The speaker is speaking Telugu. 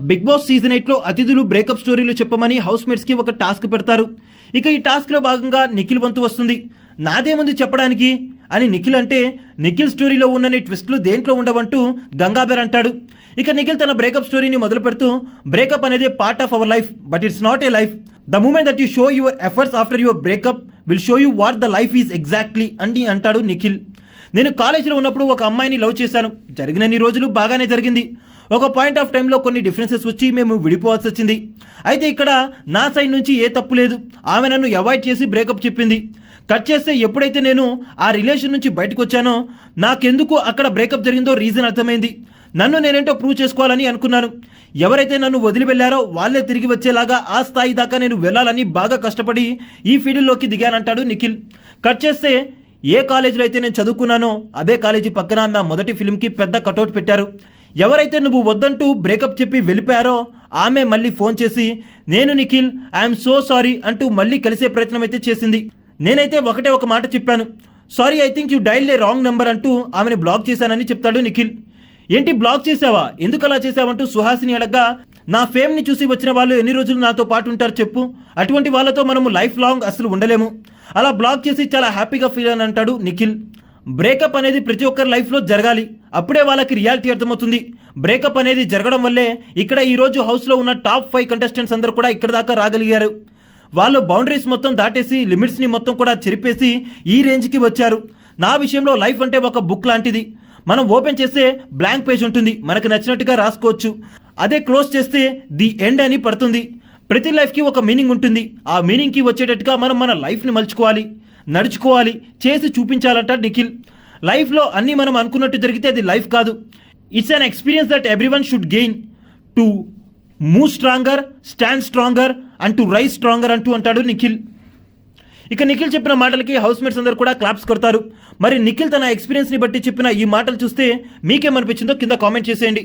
బిగ్ బాస్ సీజన్ ఎయిట్లో అతిథులు బ్రేకప్ స్టోరీలు చెప్పమని హౌస్ మేట్స్కి ఒక టాస్క్ పెడతారు. ఇక ఈ టాస్క్లో భాగంగా నిఖిల్ వంతు వస్తుంది. నాదేముంది చెప్పడానికి? అని నిఖిల్ అంటే నిఖిల్ స్టోరీలో ఉన్నని ట్విస్ట్లు దేంట్లో ఉండవంటూ గంగాధర్ అంటాడు. ఇక నిఖిల్ తన బ్రేకప్ స్టోరీని మొదలు పెడుతూ బ్రేకప్ అనేది part of our life but it's not a life the moment that you show your efforts after your breakup will show you what the life is exactly అని అంటాడు నిఖిల్. నేను కాలేజీలో ఉన్నప్పుడు ఒక అమ్మాయిని లవ్ చేశాను. జరిగినన్ని రోజులు బాగానే జరిగింది. ఒక పాయింట్ ఆఫ్ టైంలో కొన్ని డిఫరెన్సెస్ వచ్చి మేము విడిపోవాల్సి వచ్చింది. అయితే ఇక్కడ నా సైడ్ నుంచి ఏ తప్పు లేదు. ఆమె నన్ను అవాయిడ్ చేసి బ్రేకప్ చెప్పింది. కట్ చేస్తే ఎప్పుడైతే నేను ఆ రిలేషన్ నుంచి బయటకు వచ్చానో నాకెందుకు అక్కడ బ్రేకప్ జరిగిందో రీజన్ అర్థమైంది. నన్ను నేనేంటో ప్రూవ్ చేసుకోవాలని అనుకున్నాను. ఎవరైతే నన్ను వదిలి వెళ్ళారో వాళ్ళే తిరిగి వచ్చేలాగా ఆ స్థాయి దాకా నేను వెళ్ళాలని బాగా కష్టపడి ఈ ఫీల్డ్లోకి దిగానంటాడు నిఖిల్. కట్ చేస్తే ఏ కాలేజీలో అయితే నేను చదువుకున్నానో అదే కాలేజీ పక్కన నా మొదటి ఫిల్మ్కి పెద్ద కటౌట్ పెట్టారు. ఎవరైతే నువ్వు వద్దంటూ బ్రేకప్ చెప్పి వెళ్ళిపోయారో ఆమె మళ్ళీ ఫోన్ చేసి నేను నిఖిల్ ఐఎమ్ సో సారీ అంటూ మళ్ళీ కలిసే ప్రయత్నం అయితే చేసింది. నేనైతే ఒకటే ఒక మాట చెప్పాను. Sorry I think you dial a wrong number అంటూ ఆమెను బ్లాక్ చేశానని చెప్తాడు నిఖిల్. ఏంటి బ్లాక్ చేసావా ఎందుకు అలా చేసావంటూ సుహాసిని అడగ్గా నా ఫేమ్ని చూసి వచ్చిన వాళ్ళు ఎన్ని రోజులు నాతో పాటు ఉంటారు చెప్పు. అటువంటి వాళ్ళతో మనము లైఫ్ లాంగ్ అసలు ఉండలేము. అలా బ్లాక్ చేసి చాలా హ్యాపీగా ఫీల్ అని అంటాడు నిఖిల్. బ్రేకప్ అనేది ప్రతి ఒక్కరి లైఫ్లో జరగాలి. అప్పుడే వాళ్ళకి రియాలిటీ అర్థమవుతుంది. బ్రేకప్ అనేది జరగడం వల్లే ఇక్కడ ఈరోజు హౌస్లో ఉన్న టాప్ ఫైవ్ కంటెస్టెంట్స్ అందరూ కూడా ఇక్కడ దాకా రాగలిగారు. వాళ్ళు బౌండరీస్ మొత్తం దాటేసి లిమిట్స్ని మొత్తం కూడా చెరిపేసి ఈ రేంజ్కి వచ్చారు. నా విషయంలో లైఫ్ అంటే ఒక బుక్ లాంటిది. మనం ఓపెన్ చేస్తే బ్లాంక్ పేజ్ ఉంటుంది. మనకు నచ్చినట్టుగా రాసుకోవచ్చు. అదే క్లోజ్ చేస్తే ది ఎండ్ అని పడుతుంది. ప్రతి లైఫ్కి ఒక మీనింగ్ ఉంటుంది. ఆ మీనింగ్కి వచ్చేటట్టుగా మనం మన లైఫ్ని మలుచుకోవాలి. నడుచుకోవాలి. చేసి చూపించాలంట నిఖిల్. లైఫ్లో అన్నీ మనం అనుకున్నట్టు జరిగితే అది లైఫ్ కాదు. It's an experience that everyone should gain to move stronger stand stronger and to rise stronger అంటూ అంటాడు నిఖిల్. ఇక నిఖిల్ చెప్పిన మాటలకి హౌస్ మేట్స్ అందరూ కూడా క్లాప్స్ కొడతారు. మరి నిఖిల్ తన ఎక్స్పీరియన్స్ని బట్టి చెప్పిన ఈ మాటలు చూస్తే మీకేమనిపించిందో కింద కామెంట్ చేసేయండి.